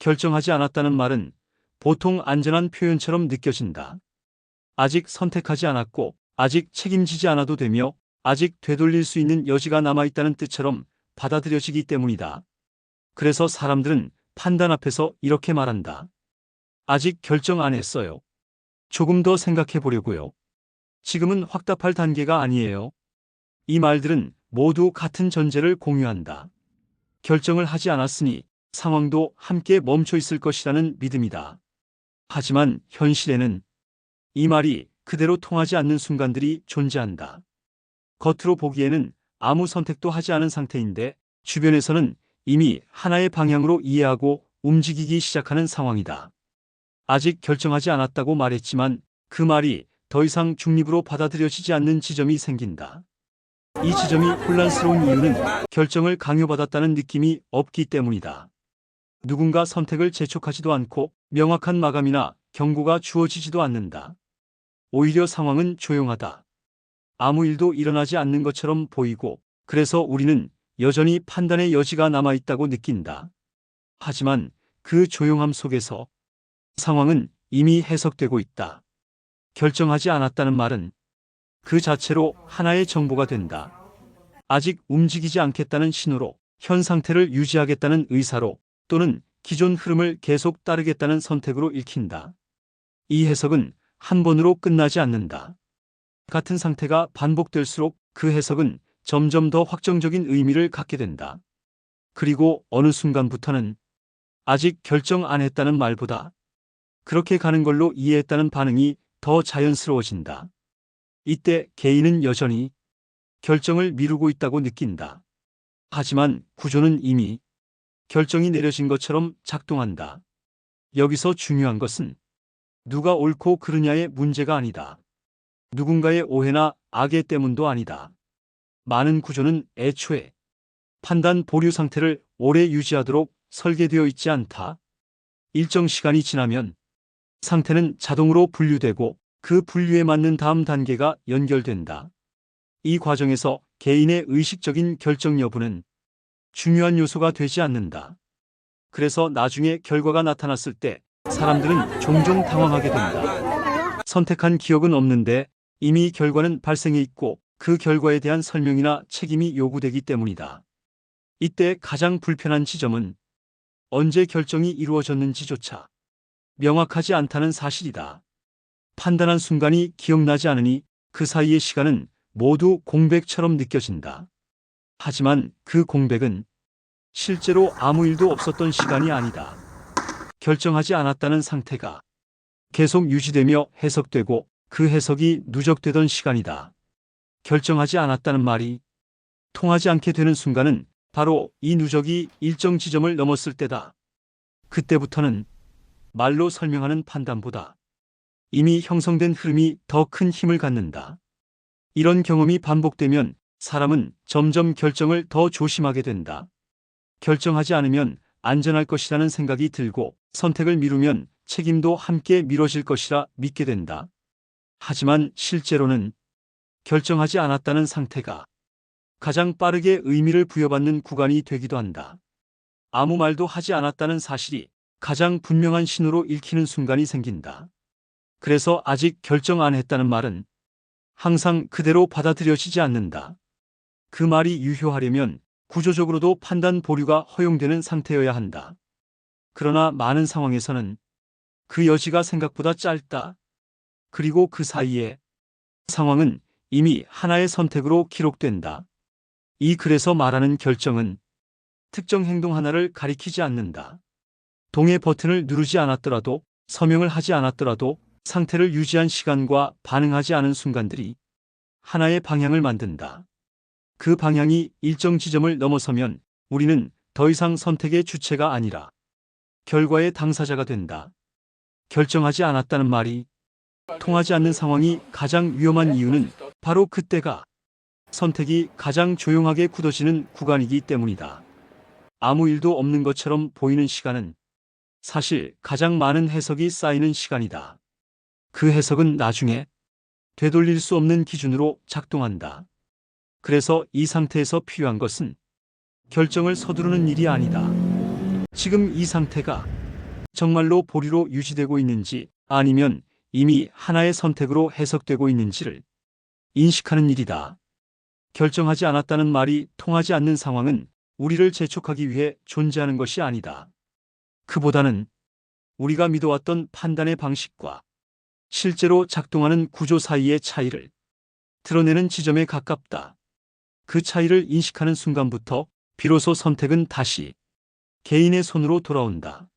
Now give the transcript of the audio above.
결정하지 않았다는 말은 보통 안전한 표현처럼 느껴진다. 아직 선택하지 않았고, 아직 책임지지 않아도 되며, 아직 되돌릴 수 있는 여지가 남아있다는 뜻처럼 받아들여지기 때문이다. 그래서 사람들은 판단 앞에서 이렇게 말한다. 아직 결정 안 했어요. 조금 더 생각해 보려고요. 지금은 확답할 단계가 아니에요. 이 말들은 모두 같은 전제를 공유한다. 결정을 하지 않았으니 상황도 함께 멈춰 있을 것이라는 믿음이다. 하지만 현실에는 이 말이 그대로 통하지 않는 순간들이 존재한다. 겉으로 보기에는 아무 선택도 하지 않은 상태인데 주변에서는 이미 하나의 방향으로 이해하고 움직이기 시작하는 상황이다. 아직 결정하지 않았다고 말했지만 그 말이 더 이상 중립으로 받아들여지지 않는 지점이 생긴다. 이 지점이 혼란스러운 이유는 결정을 강요받았다는 느낌이 없기 때문이다. 누군가 선택을 재촉하지도 않고 명확한 마감이나 경고가 주어지지도 않는다. 오히려 상황은 조용하다. 아무 일도 일어나지 않는 것처럼 보이고 그래서 우리는 여전히 판단의 여지가 남아있다고 느낀다. 하지만 그 조용함 속에서 상황은 이미 해석되고 있다. 결정하지 않았다는 말은 그 자체로 하나의 정보가 된다. 아직 움직이지 않겠다는 신호로 현 상태를 유지하겠다는 의사로 또는 기존 흐름을 계속 따르겠다는 선택으로 읽힌다. 이 해석은 한 번으로 끝나지 않는다. 같은 상태가 반복될수록 그 해석은 점점 더 확정적인 의미를 갖게 된다. 그리고 어느 순간부터는 아직 결정 안 했다는 말보다 그렇게 가는 걸로 이해했다는 반응이 더 자연스러워진다. 이때 개인은 여전히 결정을 미루고 있다고 느낀다. 하지만 구조는 이미 결정이 내려진 것처럼 작동한다. 여기서 중요한 것은 누가 옳고 그르냐의 문제가 아니다. 누군가의 오해나 악의 때문도 아니다. 많은 구조는 애초에 판단 보류 상태를 오래 유지하도록 설계되어 있지 않다. 일정 시간이 지나면 상태는 자동으로 분류되고 그 분류에 맞는 다음 단계가 연결된다. 이 과정에서 개인의 의식적인 결정 여부는 중요한 요소가 되지 않는다. 그래서 나중에 결과가 나타났을 때 사람들은 종종 당황하게 된다. 선택한 기억은 없는데 이미 결과는 발생해 있고 그 결과에 대한 설명이나 책임이 요구되기 때문이다. 이때 가장 불편한 지점은 언제 결정이 이루어졌는지조차 명확하지 않다는 사실이다. 판단한 순간이 기억나지 않으니 그 사이의 시간은 모두 공백처럼 느껴진다. 하지만 그 공백은 실제로 아무 일도 없었던 시간이 아니다. 결정하지 않았다는 상태가 계속 유지되며 해석되고 그 해석이 누적되던 시간이다. 결정하지 않았다는 말이 통하지 않게 되는 순간은 바로 이 누적이 일정 지점을 넘었을 때다. 그때부터는 말로 설명하는 판단보다 이미 형성된 흐름이 더 큰 힘을 갖는다. 이런 경험이 반복되면 사람은 점점 결정을 더 조심하게 된다. 결정하지 않으면 안전할 것이라는 생각이 들고 선택을 미루면 책임도 함께 미뤄질 것이라 믿게 된다. 하지만 실제로는 결정하지 않았다는 상태가 가장 빠르게 의미를 부여받는 구간이 되기도 한다. 아무 말도 하지 않았다는 사실이 가장 분명한 신호로 읽히는 순간이 생긴다. 그래서 아직 결정 안 했다는 말은 항상 그대로 받아들여지지 않는다. 그 말이 유효하려면 구조적으로도 판단 보류가 허용되는 상태여야 한다. 그러나 많은 상황에서는 그 여지가 생각보다 짧다. 그리고 그 사이에 상황은 이미 하나의 선택으로 기록된다. 이 글에서 말하는 결정은 특정 행동 하나를 가리키지 않는다. 동의 버튼을 누르지 않았더라도 서명을 하지 않았더라도 상태를 유지한 시간과 반응하지 않은 순간들이 하나의 방향을 만든다. 그 방향이 일정 지점을 넘어서면 우리는 더 이상 선택의 주체가 아니라 결과의 당사자가 된다. 결정하지 않았다는 말이 통하지 않는 상황이 가장 위험한 이유는 바로 그때가 선택이 가장 조용하게 굳어지는 구간이기 때문이다. 아무 일도 없는 것처럼 보이는 시간은 사실 가장 많은 해석이 쌓이는 시간이다. 그 해석은 나중에 되돌릴 수 없는 기준으로 작동한다. 그래서 이 상태에서 필요한 것은 결정을 서두르는 일이 아니다. 지금 이 상태가 정말로 보리로 유지되고 있는지 아니면 이미 하나의 선택으로 해석되고 있는지를 인식하는 일이다. 결정하지 않았다는 말이 통하지 않는 상황은 우리를 재촉하기 위해 존재하는 것이 아니다. 그보다는 우리가 믿어왔던 판단의 방식과 실제로 작동하는 구조 사이의 차이를 드러내는 지점에 가깝다. 그 차이를 인식하는 순간부터 비로소 선택은 다시 개인의 손으로 돌아온다.